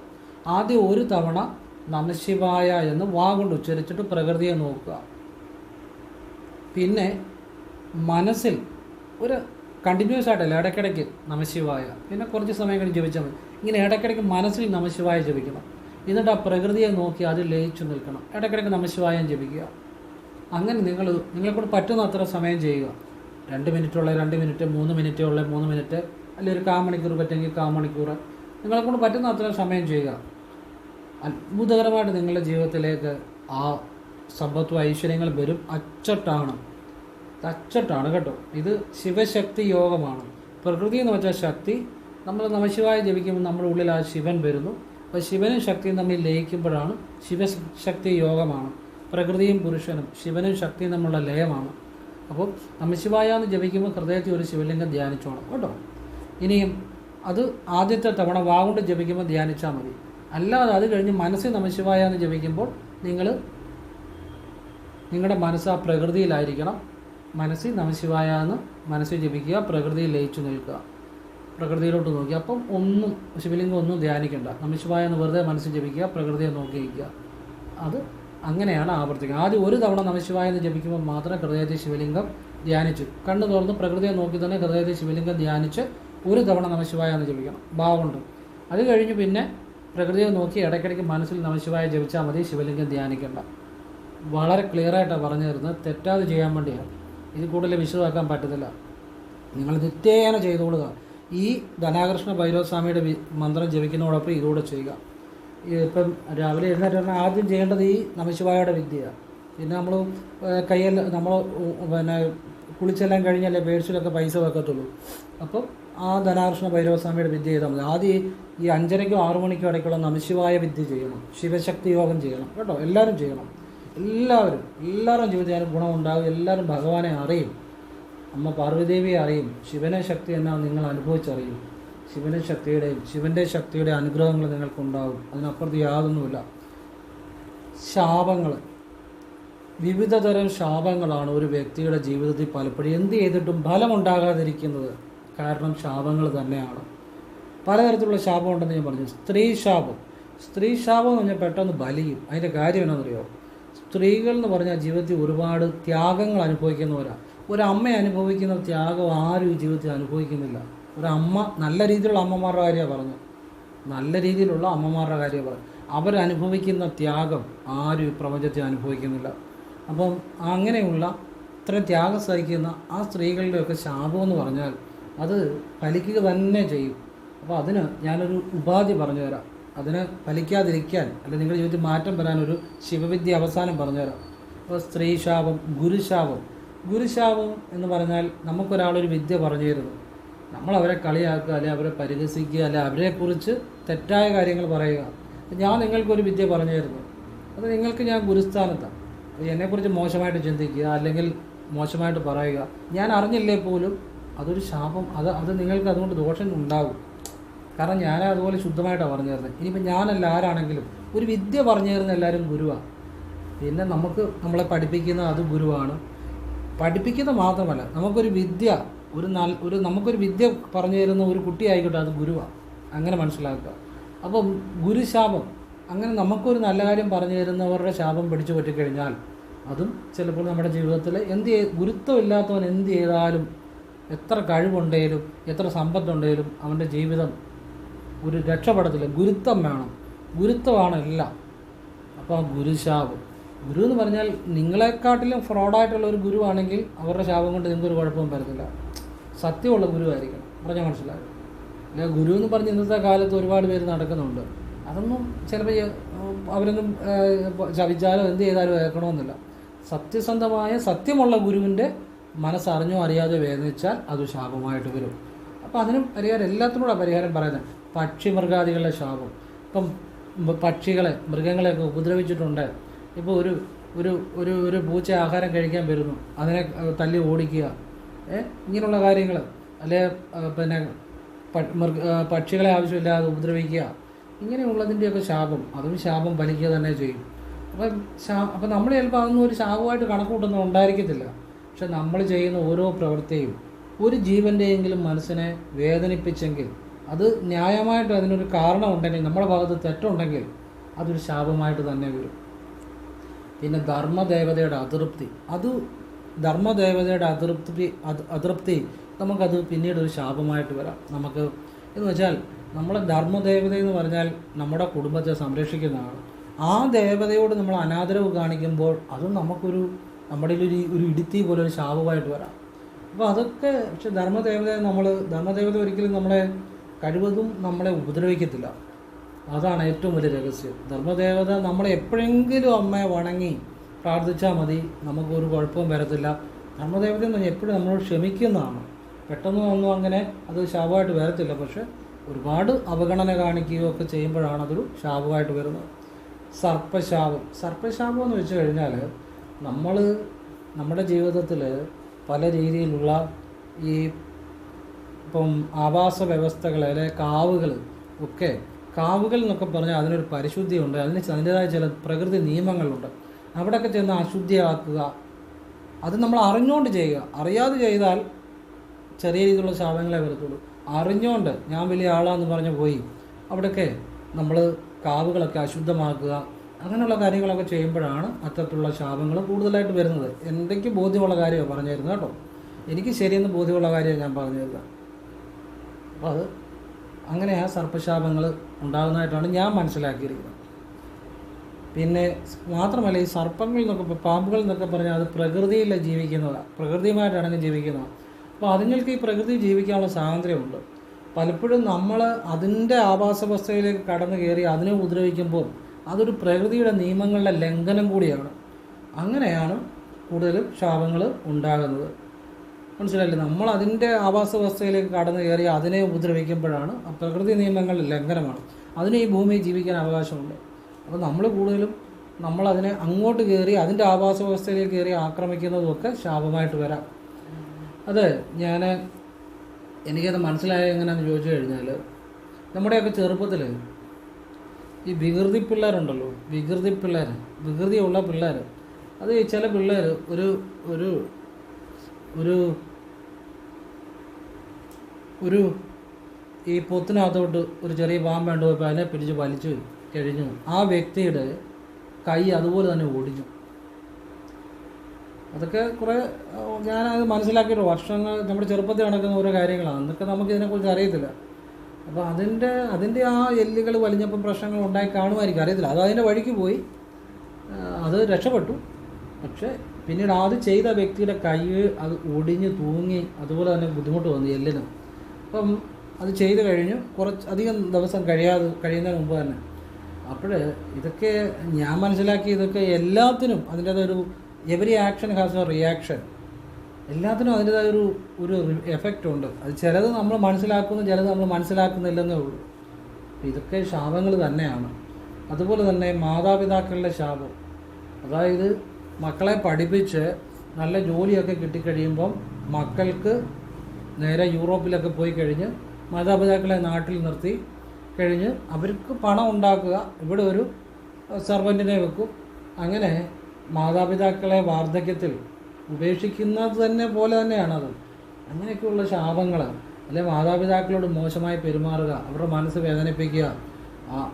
ആദ്യം ഒരു തവണ നമശിവായ എന്ന് വാ കൊണ്ട് ഉച്ചരിച്ചിട്ട് പ്രകൃതിയെ നോക്കുക. പിന്നെ മനസ്സിൽ ഒരു കണ്ടിന്യൂസ് ആയിട്ടല്ല ഇടയ്ക്കിടയ്ക്ക് നമശിവായ. പിന്നെ കുറച്ച് സമയം കഴിഞ്ഞ് ജപിച്ചാൽ മതി. ഇങ്ങനെ ഇടയ്ക്കിടയ്ക്ക് മനസ്സിൽ നമശിവായ ജപിക്കണം. എന്നിട്ട് ആ പ്രകൃതിയെ നോക്കി അത് ലയിച്ചു നിൽക്കണം. ഇടയ്ക്കിടയ്ക്ക് നമശിവായം ജപിക്കുക. അങ്ങനെ നിങ്ങൾ നിങ്ങളെക്കൊണ്ട് പറ്റുന്ന അത്ര സമയം ചെയ്യുക. രണ്ട് മിനിറ്റുള്ള രണ്ട് മിനിറ്റ് മൂന്ന് മിനിറ്റ് ഉള്ള മൂന്ന് മിനിറ്റ് അല്ലെങ്കിൽ ഒരു കാ മണിക്കൂർ പറ്റുമെങ്കിൽ കാ മണിക്കൂർ നിങ്ങളെക്കൊണ്ട് പറ്റുന്ന അത്ര സമയം ചെയ്യുക. അത്ഭുതകരമായിട്ട് നിങ്ങളുടെ ജീവിതത്തിലേക്ക് ആ സമ്പത്തും ഐശ്വര്യങ്ങൾ വരും. അച്ചട്ടാണ്. അച്ചട്ടാണ് കേട്ടോ. ഇത് ശിവശക്തി യോഗമാണ്. പ്രകൃതി എന്ന് വെച്ചാൽ ശക്തി. നമ്മൾ നമശിവായ ജപിക്കുമ്പോൾ നമ്മുടെ ഉള്ളിൽ ആ ശിവൻ വരുന്നു. അപ്പോൾ ശിവനും ശക്തിയും തമ്മിൽ ലയിക്കുമ്പോഴാണ് ശിവശക്തി യോഗമാണ്. പ്രകൃതിയും പുരുഷനും ശിവനും ശക്തിയും തമ്മിലുള്ള ലയമാണ്. അപ്പോൾ നമശിവായ എന്ന് ജപിക്കുമ്പോൾ ഹൃദയത്തിൽ ഒരു ശിവലിംഗം ധ്യാനിച്ചോണം കേട്ടോ. ഇനിയും അത് ആദ്യത്തെ തവണ വാവുകൊണ്ട് ജപിക്കുമ്പോൾ ധ്യാനിച്ചാൽ മതി. അല്ലാതെ അത് കഴിഞ്ഞ് മനസ്സിൽ നമശിവായ എന്ന് ജപിക്കുമ്പോൾ നിങ്ങൾ നിങ്ങളുടെ മനസ്സ് ആ പ്രകൃതിയിലായിരിക്കണം. മനസ്സിൽ നമശിവായ എന്ന് മനസ്സിൽ ജപിക്കുക പ്രകൃതിയിൽ ലയിച്ചു നിൽക്കുക. പ്രകൃതിയിലോട്ട് നോക്കി. അപ്പം ഒന്നും ശിവലിംഗം ഒന്നും ധ്യാനിക്കേണ്ട. നമശിവായ എന്ന് വെറുതെ മനസ്സിൽ ജപിക്കുക പ്രകൃതിയെ നോക്കി വയ്ക്കുക അത് അങ്ങനെയാണ് ആവർത്തിക്കുക ആദ്യം ഒരു തവണ നമശിവായ എന്ന് ജപിക്കുമ്പോൾ മാത്രം ഹൃദയത്തിൽ ശിവലിംഗം ധ്യാനിച്ചു. കണ്ണു തുറന്ന് പ്രകൃതിയെ നോക്കി തന്നെ ഹൃദയത്തിൽ ശിവലിംഗം ധ്യാനിച്ച് ഒരു തവണ നമശിവായ എന്ന് ജപിക്കണം. ഭാവമുണ്ട്. അത് കഴിഞ്ഞ് പിന്നെ പ്രകൃതിയെ നോക്കി ഇടയ്ക്കിടയ്ക്ക് മനസ്സിൽ നമശിവായ ജപിച്ചാൽ മതി ശിവലിംഗം ധ്യാനിക്കേണ്ട. വളരെ ക്ലിയറായിട്ടാണ് പറഞ്ഞു തരുന്നത്. തെറ്റാതെ ചെയ്യാൻ വേണ്ടിയാണ് ഇത് കൂടുതൽ വിശദമാക്കാൻ പറ്റത്തില്ല. നിങ്ങൾ നിത്യേന ചെയ്തുകൊള്ളുക ഈ ധനാകൃഷ്ണ ഭൈരവസ്വാമിയുടെ മന്ത്രം ജപിക്കുന്നതോടൊപ്പം ഇതുകൂടെ ചെയ്യുക. ഇപ്പം രാവിലെ എഴുന്നേറ്റ് പറഞ്ഞാൽ ആദ്യം ചെയ്യേണ്ടത് ഈ നമശിവായയുടെ വിദ്യയാണ് പിന്നെ നമ്മൾ കയ്യിൽ നമ്മൾ പിന്നെ കുളിച്ചെല്ലാം കഴിഞ്ഞല്ലേ പേഴ്സിലൊക്കെ പൈസ വെക്കത്തുള്ളൂ. അപ്പം ആ ധനാകൃഷ്ണ ഭൈരവസ്വാമിയുടെ വിദ്യ ചെയ്താൽ മതി. ആദ്യം ഈ അഞ്ചരയ്ക്കും ആറു മണിക്കും ഇടയ്ക്കുള്ള നമശിവായ വിദ്യ ചെയ്യണം. ശിവശക്തി യോഗം ചെയ്യണം കേട്ടോ. എല്ലാവരും ചെയ്യണം. എല്ലാവരും എല്ലാവരും ജീവിതത്തിലും ഗുണമുണ്ടാകും. എല്ലാവരും ഭഗവാനെ അറിയും. അമ്മ പാർവതിദേവിയെ അറിയും. ശിവനെ ശക്തി എന്നാൽ നിങ്ങൾ അനുഭവിച്ചറിയും. ശിവനെ ശക്തിയുടെയും ശിവന്റെ ശക്തിയുടെ അനുഗ്രഹങ്ങൾ നിങ്ങൾക്കുണ്ടാകും. അതിനപ്പുറത്ത് യാതൊന്നുമില്ല. ശാപങ്ങൾ. വിവിധ തരം ശാപങ്ങളാണ് ഒരു വ്യക്തിയുടെ ജീവിതത്തിൽ പലപ്പോഴും എന്ത് ചെയ്തിട്ടും ഫലമുണ്ടാകാതിരിക്കുന്നത്. കാരണം ശാപങ്ങൾ തന്നെയാണ്. പലതരത്തിലുള്ള ശാപം ഉണ്ടെന്ന് ഞാൻ പറഞ്ഞു. സ്ത്രീ ശാപം. സ്ത്രീ ശാപം എന്ന് പറഞ്ഞാൽ പെട്ടെന്ന് ബലിയും. അതിന്റെ കാര്യം എന്നാണെന്നറിയോ സ്ത്രീകൾ എന്ന് പറഞ്ഞാൽ ജീവിതത്തിൽ ഒരുപാട് ത്യാഗങ്ങൾ അനുഭവിക്കുന്നവരാണ് ഒരമ്മ അനുഭവിക്കുന്ന ത്യാഗം ആരും ഈ ജീവിതത്തിൽ അനുഭവിക്കുന്നില്ല. ഒരമ്മ നല്ല രീതിയിലുള്ള അമ്മമാരുടെ കാര്യമാണ് പറഞ്ഞു നല്ല രീതിയിലുള്ള അമ്മമാരുടെ കാര്യമാണ് പറഞ്ഞു അവരനുഭവിക്കുന്ന ത്യാഗം ആരും ഈ പ്രപഞ്ചത്തിൽ അനുഭവിക്കുന്നില്ല. അപ്പം അങ്ങനെയുള്ള ഇത്രയും ത്യാഗം സഹിക്കുന്ന ആ സ്ത്രീകളുടെയൊക്കെ ശാപം എന്ന് പറഞ്ഞാൽ അത് ഫലിക്കുക തന്നെ ചെയ്യും. അപ്പോൾ അതിന് ഞാനൊരു ഉപാധി പറഞ്ഞു തരാം അതിനെ ഫലിക്കാതിരിക്കാൻ അല്ലെങ്കിൽ നിങ്ങളുടെ ജീവിതത്തിൽ മാറ്റം വരാനൊരു ശിവവിദ്യ അവസാനം പറഞ്ഞു തരാം അപ്പോൾ സ്ത്രീശാപം ഗുരുശാപം. ഗുരുശാപം എന്ന് പറഞ്ഞാൽ നമുക്കൊരാളൊരു വിദ്യ പറഞ്ഞു തരുന്നു നമ്മൾ അവരെ കളിയാക്കുക അല്ലെങ്കിൽ അവരെ പരിഹസിക്കുക അല്ലെങ്കിൽ അവരെക്കുറിച്ച് തെറ്റായ കാര്യങ്ങൾ പറയുക. ഞാൻ നിങ്ങൾക്കൊരു വിദ്യ പറഞ്ഞു തരുന്നു അത് നിങ്ങൾക്ക് ഞാൻ ഗുരുസ്ഥാനത്താണ്. എന്നെക്കുറിച്ച് മോശമായിട്ട് ചിന്തിക്കുക അല്ലെങ്കിൽ മോശമായിട്ട് പറയുക. ഞാൻ അറിഞ്ഞില്ലേ പോലും അതൊരു ശാപം. അത് അത് നിങ്ങൾക്ക് അതുകൊണ്ട് ദോഷം ഉണ്ടാകും കാരണം ഞാൻ അതുപോലെ ശുദ്ധമായിട്ടാണ് പറഞ്ഞു തരുന്നത് ഇനിയിപ്പോൾ ഞാനല്ല ആരാണെങ്കിലും ഒരു വിദ്യ പറഞ്ഞു തരുന്ന എല്ലാവരും ഗുരുവാണ് പിന്നെ നമുക്ക് നമ്മളെ പഠിപ്പിക്കുന്ന അത് ഗുരുവാണ്. പഠിപ്പിക്കുന്ന മാത്രമല്ല നമുക്കൊരു വിദ്യ ഒരു നല്ല ഒരു നമുക്കൊരു വിദ്യ പറഞ്ഞു തരുന്ന ഒരു കുട്ടി ആയിക്കോട്ടെ അത് ഗുരുവാണ് അങ്ങനെ മനസ്സിലാക്കുക. അപ്പം ഗുരുശാപം അങ്ങനെ നമുക്കൊരു നല്ല കാര്യം പറഞ്ഞു തരുന്നവരുടെ ശാപം പിടിച്ചു പറ്റിക്കഴിഞ്ഞാൽ അതും ചിലപ്പോൾ നമ്മുടെ ജീവിതത്തിൽ എന്ത് ഗുരുത്വമില്ലാത്തവൻ എന്ത് ചെയ്താലും എത്ര കഴിവുണ്ടെങ്കിലും എത്ര സമ്പത്തുണ്ടെങ്കിലും അവന്റെ ജീവിതം ഒരു രക്ഷപ്പെടത്തില്ല. ഗുരുത്വം വേണം. ഗുരുത്വമാണ് എല്ലാം. അപ്പോൾ ആ ഗുരുശാപം ഗുരു എന്ന് പറഞ്ഞാൽ നിങ്ങളെക്കാട്ടിലും ഫ്രോഡായിട്ടുള്ള ഒരു ഗുരുവാണെങ്കിൽ അവരുടെ ശാപം കൊണ്ട് നിങ്ങൾക്കൊരു കുഴപ്പവും വരത്തില്ല. സത്യമുള്ള ഗുരുവായിരിക്കണം. പറഞ്ഞാൽ മനസ്സിലാകും അല്ലെങ്കിൽ ഗുരു എന്ന് പറഞ്ഞ് ഇന്നത്തെ കാലത്ത് ഒരുപാട് പേര് നടക്കുന്നുണ്ട്. അതൊന്നും ചിലപ്പോൾ അവരൊന്നും ചവിച്ചാലോ എന്ത് ചെയ്താലോ ഏൽക്കണമെന്നില്ല സത്യസന്ധമായ സത്യമുള്ള ഗുരുവിന്റെ മനസ്സറിഞ്ഞോ അറിയാതെ വേദനിച്ചാൽ അത് ശാപമായിട്ട് വരും. അപ്പോൾ അതിനും പരിഹാരം എല്ലാത്തിനോടാ പരിഹാരം പറയുന്നത് പക്ഷി മൃഗാദികളുടെ ശാപം. ഇപ്പം പക്ഷികളെ മൃഗങ്ങളെയൊക്കെ ഉപദ്രവിച്ചിട്ടുണ്ട്. ഇപ്പോൾ ഒരു ഒരു ഒരു ഒരു പൂച്ച ആഹാരം കഴിക്കാൻ വരുന്നു. അതിനെ തല്ലി ഓടിക്കുക. ഇങ്ങനെയുള്ള കാര്യങ്ങൾ അല്ലെ പിന്നെ പക്ഷികളെ ആവശ്യമില്ലാതെ ഉപദ്രവിക്കുക. ഇങ്ങനെയുള്ളതിന്റെയൊക്കെ ശാപം. അതും ശാപം ഫലിക്കുക തന്നെ ചെയ്യും. അപ്പം ശാ അപ്പം നമ്മൾ ചിലപ്പോൾ അതൊന്നും ഒരു ശാപമായിട്ട് കണക്കൂട്ടൊന്നും ഉണ്ടായിരിക്കത്തില്ല. പക്ഷെ നമ്മൾ ചെയ്യുന്ന ഓരോ പ്രവൃത്തിയും ഒരു ജീവന്റെയെങ്കിലും മനസ്സിനെ വേദനിപ്പിച്ചെങ്കിൽ അത് ന്യായമായിട്ട് അതിനൊരു കാരണം ഉണ്ടെങ്കിൽ നമ്മുടെ ഭാഗത്ത് തെറ്റുണ്ടെങ്കിൽ അതൊരു ശാപമായിട്ട് തന്നെ വരും. പിന്നെ ധർമ്മദേവതയുടെ അതൃപ്തി. അത് ധർമ്മദേവതയുടെ അതൃപ്തി അത് അതൃപ്തി നമുക്കത് പിന്നീട് ഒരു ശാപമായിട്ട് വരാം. നമുക്ക് എന്ന് വെച്ചാൽ നമ്മളെ ധർമ്മദേവത എന്ന് പറഞ്ഞാൽ നമ്മുടെ കുടുംബത്തെ സംരക്ഷിക്കുന്നതാണ്. ആ ദേവതയോട് നമ്മൾ അനാദരവ് കാണിക്കുമ്പോൾ അത് നമുക്കൊരു നമ്മുടെ ഒരു ഒരു ഇടുത്തി പോലെ ഒരു ശാപമായിട്ട് വരാം. അപ്പോൾ അതൊക്കെ പക്ഷെ ധർമ്മദേവതയെ നമ്മൾ ധർമ്മദേവത ഒരിക്കലും നമ്മളെ കഴിവതും നമ്മളെ ഉപദ്രവിക്കത്തില്ല. അതാണ് ഏറ്റവും വലിയ രഹസ്യം. ധർമ്മദേവത നമ്മളെ എപ്പോഴെങ്കിലും അമ്മയെ വണങ്ങി പ്രാർത്ഥിച്ചാൽ മതി നമുക്കൊരു കുഴപ്പവും വരത്തില്ല. ധർമ്മദേവത എന്ന് പറഞ്ഞാൽ എപ്പോഴും നമ്മളോട് ക്ഷമിക്കുന്നതാണ്. പെട്ടെന്ന് ഒന്നും അങ്ങനെ അത് ശാപമായിട്ട് വരത്തില്ല. പക്ഷെ ഒരുപാട് അവഗണന കാണിക്കുകയോ ഒക്കെ ചെയ്യുമ്പോഴാണ് അതൊരു ശാപമായിട്ട് വരുന്നത്. സർപ്പശാപം. സർപ്പശാപം എന്ന് വെച്ച് കഴിഞ്ഞാൽ നമ്മൾ നമ്മുടെ ജീവിതത്തിൽ പല രീതിയിലുള്ള ഈ ഇപ്പം ആവാസ വ്യവസ്ഥകൾ അല്ലെ കാവുകൾ ഒക്കെ കാവുകൾ എന്നൊക്കെ പറഞ്ഞാൽ അതിനൊരു പരിശുദ്ധിയുണ്ട്. അതിന് അതിന്റെതായ ചില പ്രകൃതി നിയമങ്ങളുണ്ട്. അവിടെയൊക്കെ ചെന്ന് അശുദ്ധിയാക്കുക. അത് നമ്മൾ അറിഞ്ഞുകൊണ്ട് ചെയ്യുക. അറിയാതെ ചെയ്താൽ ചെറിയ രീതിയിലുള്ള ശാപങ്ങളെ വരത്തുള്ളൂ. അറിഞ്ഞുകൊണ്ട് ഞാൻ വലിയ ആളാന്ന് പറഞ്ഞ് പോയി. അവിടെയൊക്കെ നമ്മൾ കാവുകളൊക്കെ അശുദ്ധമാക്കുക അങ്ങനെയുള്ള കാര്യങ്ങളൊക്കെ ചെയ്യുമ്പോഴാണ് അത്തരത്തിലുള്ള ശാപങ്ങൾ കൂടുതലായിട്ട് വരുന്നത്. എന്തൊക്കെ ബോധ്യമുള്ള കാര്യമാണ് പറഞ്ഞു തരുന്നത് കേട്ടോ? എനിക്ക് ശരിയെന്ന് ബോധ്യമുള്ള കാര്യമാണ് ഞാൻ പറഞ്ഞു അപ്പോൾ അത് അങ്ങനെ ആ സർപ്പശാപങ്ങൾ ഉണ്ടാകുന്നതായിട്ടാണ് ഞാൻ മനസ്സിലാക്കിയിരിക്കുന്നത്. പിന്നെ മാത്രമല്ല ഈ സർപ്പങ്ങൾ എന്നൊക്കെ പ- പാമ്പുകൾ എന്നൊക്കെ പറഞ്ഞാൽ അത് പ്രകൃതിയിൽ ജീവിക്കുന്നതാണ് പ്രകൃതിയുമായിട്ടാണെങ്കിൽ ജീവിക്കുന്നതാണ് അപ്പോൾ അതുങ്ങൾക്ക് ഈ പ്രകൃതി ജീവിക്കാനുള്ള സ്വാതന്ത്ര്യമുണ്ട്. പലപ്പോഴും നമ്മൾ അതിന്റെ ആവാസവസ്ഥയിലേക്ക് കടന്നു കയറി അതിനെ ഉപദ്രവിക്കുമ്പോൾ അതൊരു പ്രകൃതിയുടെ നിയമങ്ങളുടെ ലംഘനം കൂടിയാണ്. അങ്ങനെയാണ് കൂടുതലും ശാപങ്ങൾ ഉണ്ടാകുന്നത്. മനസ്സിലായില്ലേ? നമ്മൾ അതിന്റെ ആവാസ വ്യവസ്ഥയിലേക്ക് കടന്നു കയറി അതിനെ ഉപദ്രവിക്കുമ്പോഴാണ് പ്രകൃതി നിയമങ്ങളുടെ ലംഘനമാണ്. അതിന് ഈ ഭൂമിയിൽ ജീവിക്കാൻ അവകാശമുണ്ട്. അപ്പോൾ നമ്മൾ കൂടുതലും നമ്മളതിനെ അങ്ങോട്ട് കയറി അതിന്റെ ആവാസ വ്യവസ്ഥയിലേക്ക് കയറി ആക്രമിക്കുന്നതുമൊക്കെ ശാപമായിട്ട് വരാം. അത് ഞാൻ എനിക്കത് മനസ്സിലായ എങ്ങനെയാണെന്ന് ചോദിച്ചു കഴിഞ്ഞാൽ നമ്മുടെയൊക്കെ ചെറുപ്പത്തിൽ ഈ വികൃതി പിള്ളേരുണ്ടല്ലോ വികൃതി പിള്ളേർ വികൃതിയുള്ള പിള്ളേർ അത് ചില പിള്ളേർ ഒരു ഒരു ഒരു ഒരു ഈ പൊത്തിനകത്തോട്ട് ഒരു ചെറിയ പാമ്പ് കണ്ടുപോയപ്പോൾ അതിനെ പിടിച്ച് വലിച്ചു കഴിഞ്ഞു ആ വ്യക്തിയുടെ കൈ അതുപോലെ തന്നെ ഒടിഞ്ഞു. അതൊക്കെ കുറേ ഞാനത് മനസ്സിലാക്കിയിട്ട് വർഷങ്ങൾ നമ്മുടെ ചെറുപ്പത്തിൽ നടക്കുന്ന ഓരോ കാര്യങ്ങളാണ്. അന്നൊക്കെ നമുക്ക് ഇതിനെക്കുറിച്ച് അറിയത്തില്ല. അപ്പോൾ അതിന്റെ അതിന്റെ ആ എല്ലുകൾ വലിഞ്ഞപ്പം പ്രശ്നങ്ങൾ ഉണ്ടായി കാണുമായിരിക്കും. അറിയത്തില്ല. അത് അതിന്റെ വഴിക്ക് പോയി. അത് രക്ഷപ്പെട്ടു. പക്ഷേ പിന്നീട് അത് ചെയ്ത വ്യക്തിയുടെ കൈ അത് ഒടിഞ്ഞ് തൂങ്ങി അതുപോലെ തന്നെ ബുദ്ധിമുട്ട് വന്നു എല്ലിന്. അപ്പം അത് ചെയ്ത് കഴിഞ്ഞു. കുറച്ച് അധികം ദിവസം കഴിയാതെ കഴിയുന്നതിന് മുമ്പ് തന്നെ. അപ്പോൾ ഇതൊക്കെ ഞാൻ മനസ്സിലാക്കി ഇതൊക്കെ എല്ലാത്തിനും അതിന്റേതായ every action has a reaction എല്ലാത്തിനും അതിന്റെതായ ഒരു ഒരു എഫക്റ്റ് ഉണ്ട്. അത് ചിലത് നമ്മൾ മനസ്സിലാക്കുന്നു ചിലത് നമ്മൾ മനസ്സിലാക്കുന്നില്ലെന്നേ ഉള്ളൂ. ഇതൊക്കെ ശാപങ്ങൾ തന്നെയാണ്. അതുപോലെ തന്നെ മാതാപിതാക്കളുടെ ശാപം. അതായത് മക്കളെ പഠിപ്പിച്ച് നല്ല ജോലിയൊക്കെ കിട്ടിക്കഴിയുമ്പം മക്കൾക്ക് നേരെ യൂറോപ്പിലൊക്കെ പോയി കഴിഞ്ഞ് മാതാപിതാക്കളെ നാട്ടിൽ നിർത്തി കഴിഞ്ഞ് അവർക്ക് പണം ഉണ്ടാക്കുക. ഇവിടെ ഒരു സർവന്റിനെ വെക്കും. അങ്ങനെ മാതാപിതാക്കളെ വാർദ്ധക്യത്തിൽ ഉപേക്ഷിക്കുന്നത് തന്നെ പോലെ തന്നെയാണ് അത്. അങ്ങനെയൊക്കെയുള്ള ശാപങ്ങൾ അല്ലെ മാതാപിതാക്കളോട് മോശമായി പെരുമാറുക അവരുടെ മനസ്സ് വേദനിപ്പിക്കുക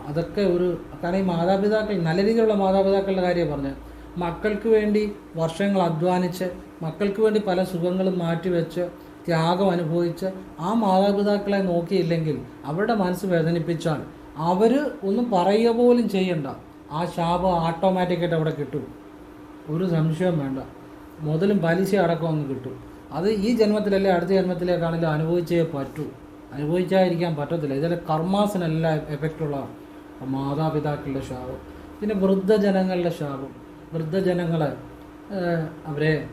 അതൊക്കെ ഒരു കാരണം ഈ മാതാപിതാക്കൾ നല്ല രീതിയിലുള്ള മാതാപിതാക്കളുടെ കാര്യം പറഞ്ഞത്. മക്കൾക്ക് വേണ്ടി വർഷങ്ങൾ അധ്വാനിച്ച് മക്കൾക്ക് വേണ്ടി പല സുഖങ്ങളും മാറ്റിവെച്ച് ത്യാഗം അനുഭവിച്ച് ആ മാതാപിതാക്കളെ നോക്കിയില്ലെങ്കിൽ അവരുടെ മനസ്സ് വേദനിപ്പിച്ചാൽ അവർ ഒന്നും പറയുക പോലും ചെയ്യണ്ട. ആ ശാപം ഓട്ടോമാറ്റിക്കായിട്ട് അവിടെ കിട്ടും. ഒരു സംശയവും വേണ്ട. മുതലും പലിശ അടക്കം ഒന്ന് കിട്ടും. അത് ഈ ജന്മത്തിലല്ലേ അടുത്ത ജന്മത്തിലേക്കാണെങ്കിലും അനുഭവിച്ചേ പറ്റൂ. അനുഭവിച്ചായിരിക്കാൻ പറ്റത്തില്ല. ഇതിലെ കർമാസിനല്ല എഫക്റ്റുള്ള മാതാപിതാക്കളുടെ ശാപം. പിന്നെ വൃദ്ധജനങ്ങളുടെ ശാപം. വൃദ്ധജനങ്ങളെ അവരെ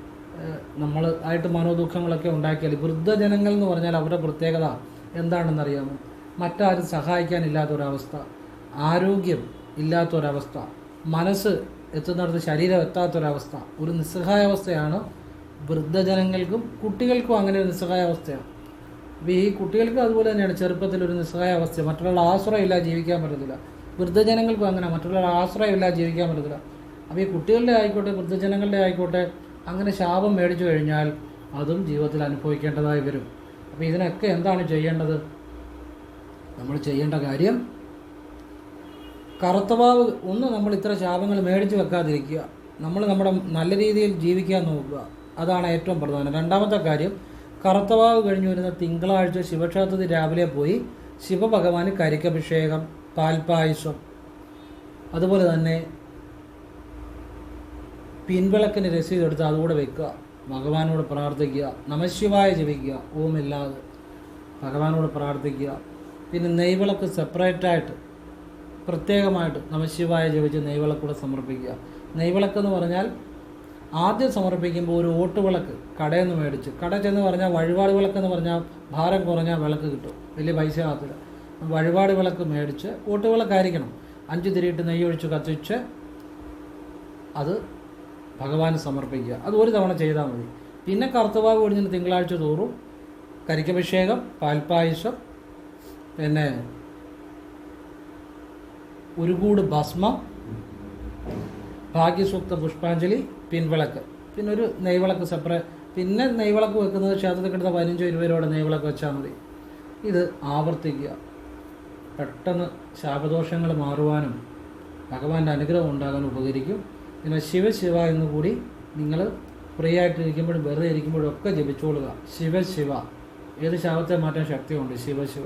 നമ്മൾ ആയിട്ട് മനോദുഃഖങ്ങളൊക്കെ ഉണ്ടാക്കിയാൽ വൃദ്ധജനങ്ങൾ എന്ന് പറഞ്ഞാൽ അവരുടെ പ്രത്യേകത എന്താണെന്നറിയാമോ? മറ്റാരും സഹായിക്കാനില്ലാത്തൊരവസ്ഥ ആരോഗ്യം ഇല്ലാത്തൊരവസ്ഥ മനസ്സ് എത്തുന്നിടത്ത് ശരീരം എത്താത്തൊരവസ്ഥ ഒരു നിസ്സഹായാവസ്ഥയാണ്. വൃദ്ധജനങ്ങൾക്കും കുട്ടികൾക്കും അങ്ങനെ ഒരു നിസ്സഹായാവസ്ഥയാണ്. അപ്പോൾ ഈ കുട്ടികൾക്ക് അതുപോലെ തന്നെയാണ് ചെറുപ്പത്തിൽ ഒരു നിസ്സഹായാവസ്ഥ. മറ്റുള്ള ആശ്രയമില്ലാതെ ജീവിക്കാൻ പറ്റത്തില്ല. വൃദ്ധജനങ്ങൾക്കും അങ്ങനെ മറ്റുള്ള ആശ്രയമില്ലാതെ ജീവിക്കാൻ പറ്റത്തില്ല. അപ്പോൾ ഈ കുട്ടികളുടെ ആയിക്കോട്ടെ വൃദ്ധജനങ്ങളുടെ ആയിക്കോട്ടെ അങ്ങനെ ശാപം മേടിച്ചു കഴിഞ്ഞാൽ അതും ജീവിതത്തിൽ അനുഭവിക്കേണ്ടതായി വരും. അപ്പോൾ ഇതിനൊക്കെ എന്താണ് ചെയ്യേണ്ടത്? നമ്മൾ ചെയ്യേണ്ട കാര്യം കറുത്തവാവ് ഒന്ന് നമ്മൾ ഇത്ര ശാപങ്ങൾ മേടിച്ച് വെക്കാതിരിക്കുക. നമ്മൾ നമ്മുടെ നല്ല രീതിയിൽ ജീവിക്കാൻ നോക്കുക. അതാണ് ഏറ്റവും പ്രധാനം. രണ്ടാമത്തെ കാര്യം കറുത്തവാവ് കഴിഞ്ഞു വരുന്ന തിങ്കളാഴ്ച ശിവക്ഷേത്രത്തിൽ രാവിലെ പോയി ശിവഭഗവാന് കരിക്കഭിഷേകം പാൽപ്പായസം അതുപോലെ തന്നെ പിൻവിളക്കിന് രസീത് എടുത്ത് അതുകൂടെ വെക്കുക. ഭഗവാനോട് പ്രാർത്ഥിക്കുക. നമശിവായ ജപിക്കുക. ഓമില്ലാതെ ഭഗവാനോട് പ്രാർത്ഥിക്കുക. പിന്നെ നെയ്വിളക്ക് സെപ്പറേറ്റായിട്ട് പ്രത്യേകമായിട്ട് നമശിവായ ജപിച്ച് നെയ്വിളക്കൂടെ സമർപ്പിക്കുക. നെയ്വിളക്ക് എന്ന് പറഞ്ഞാൽ ആദ്യം സമർപ്പിക്കുമ്പോൾ ഒരു ഓട്ടുവിളക്ക് കടയിൽ നിന്ന് മേടിച്ച് കട ചെന്ന് പറഞ്ഞാൽ വഴിപാട് വിളക്ക് എന്ന് പറഞ്ഞാൽ ഭാരം കുറഞ്ഞാൽ വിളക്ക് കിട്ടും. വലിയ പൈസ ആകത്തില്ല വഴിപാട് വിളക്ക് മേടിച്ച് ഓട്ടുവിളക്കായിരിക്കണം. അഞ്ച് തിരിയിട്ട് നെയ്യ് ഒഴിച്ച് കത്തിച്ച് അത് ഭഗവാന് സമർപ്പിക്കുക. അത് ഒരു തവണ ചെയ്താൽ മതി. പിന്നെ കറുത്തവാവ് കഴിഞ്ഞിട്ട് തിങ്കളാഴ്ച തോറും കരിക്കഭിഷേകം പാൽപ്പായസം പിന്നെ ഒരു കൂട് ഭസ്മം ഭാഗ്യസൂക്ത പുഷ്പാഞ്ജലി പിൻവിളക്ക്. പിന്നെ ഒരു നെയ്വിളക്ക് സെപ്പറേറ്റ് പിന്നെ നെയ്വിളക്ക് വെക്കുന്നത് ക്ഷേത്രത്തിൽ കിട്ടുന്ന പതിനഞ്ചോ ഇരുപതോടെ നെയ്വിളക്ക് വെച്ചാൽ മതി. ഇത് ആവർത്തിക്കുക. പെട്ടെന്ന് ശാപദോഷങ്ങൾ മാറുവാനും ഭഗവാന്റെ അനുഗ്രഹം ഉണ്ടാകാൻ ഉപകരിക്കും. പിന്നെ ശിവശിവ ശിവ എന്ന് കൂടി നിങ്ങൾ ഫ്രീ ആയിട്ടിരിക്കുമ്പോഴും വെറുതെ ഇരിക്കുമ്പോഴും ഒക്കെ ജപിച്ചോളുക. ശിവശിവ ശിവ. ഏത് ശാപത്തെ മാറ്റാൻ ശക്തിയുണ്ട്? ശിവ ശിവ.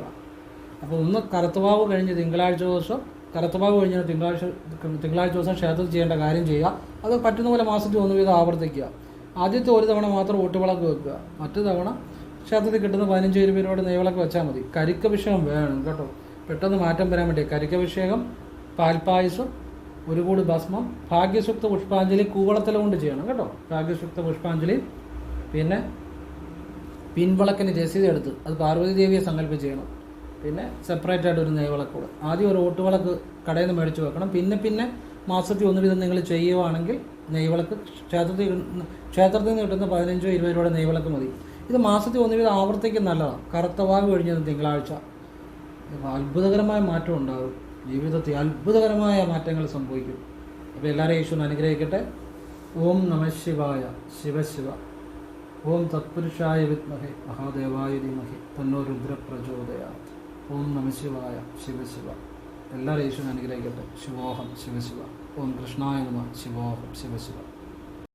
അപ്പോൾ ഒന്ന് കറുത്തവാവ് കഴിഞ്ഞ് തിങ്കളാഴ്ച ദിവസം കറുത്തവാവ് കഴിഞ്ഞാൽ തിങ്കളാഴ്ച തിങ്കളാഴ്ച ദിവസം ക്ഷേത്രത്തിൽ ചെയ്യേണ്ട കാര്യം ചെയ്യുക. അത് പറ്റുന്ന പോലെ മാസത്തിൽ ഒന്ന് വീതം ആവർത്തിക്കുക. ആദ്യത്തെ ഒരു തവണ മാത്രം ഒട്ടുവിളക്ക് വെക്കുക. മറ്റു തവണ ക്ഷേത്രത്തിൽ കിട്ടുന്ന പതിനഞ്ച് ഇരുപത് നെയ്വിളക്ക് വെച്ചാൽ മതി. കരിക്കഭിഷേകം വേണം കേട്ടോ. പെട്ടെന്ന് മാറ്റം വരാൻ വേണ്ടി കരിക്കഭിഷേകം പാൽപ്പായസം ഒരു കൂടി ഭസ്മം ഭാഗ്യസുക്ത പുഷ്പാഞ്ജലി കൂവളത്തല കൊണ്ട് ചെയ്യണം കേട്ടോ. ഭാഗ്യസുക്ത പുഷ്പാഞ്ജലി. പിന്നെ പിൻവിളക്കിന് രസീത് എടുത്ത് അത് പാർവതി ദേവിയെ സങ്കല്പിച്ച് ചെയ്യണം. പിന്നെ സെപ്പറേറ്റ് ആയിട്ട് ഒരു നെയ്വിളക്കൂടെ ആദ്യം ഒരു ഓട്ടുവിളക്ക് കടയിൽ നിന്ന് മേടിച്ച് വെക്കണം. പിന്നെ പിന്നെ മാസത്തിൽ ഒന്ന് വീതം നിങ്ങൾ ചെയ്യുവാണെങ്കിൽ നെയ്വിളക്ക് ക്ഷേത്രത്തിൽ ക്ഷേത്രത്തിൽ നിന്ന് കിട്ടുന്ന പതിനഞ്ചോ ഇരുപത് രൂപയുടെ നെയ്വിളക്ക് മതി. ഇത് മാസത്തിൽ ഒന്ന് വീതം ആവർത്തിക്കും നല്ലതാണ്. കറുത്തവാഗ് കഴിഞ്ഞത് തിങ്കളാഴ്ച. അത്ഭുതകരമായ മാറ്റം ഉണ്ടാകും. ജീവിതത്തിൽ അത്ഭുതകരമായ മാറ്റങ്ങൾ സംഭവിക്കും. അപ്പോൾ എല്ലാവരെയും ഈശ്വരൻ അനുഗ്രഹിക്കട്ടെ. ഓം നമ ശിവായ. ശിവശിവ ഓം തത്പുരുഷായ വിത്മഹേ മഹാദേവായ ധീമഹേ. തന്നോ രുദ്ര പ്രചോദയാ ഓം നമശിവായ ശിവശിവ എല്ലാ ഈശ്വരൻ അനുഗ്രഹിക്കട്ടെ. ശിവോഹം ശിവശിവ ഓം കൃഷ്ണായ നമ ശിവോഹം ശിവശിവ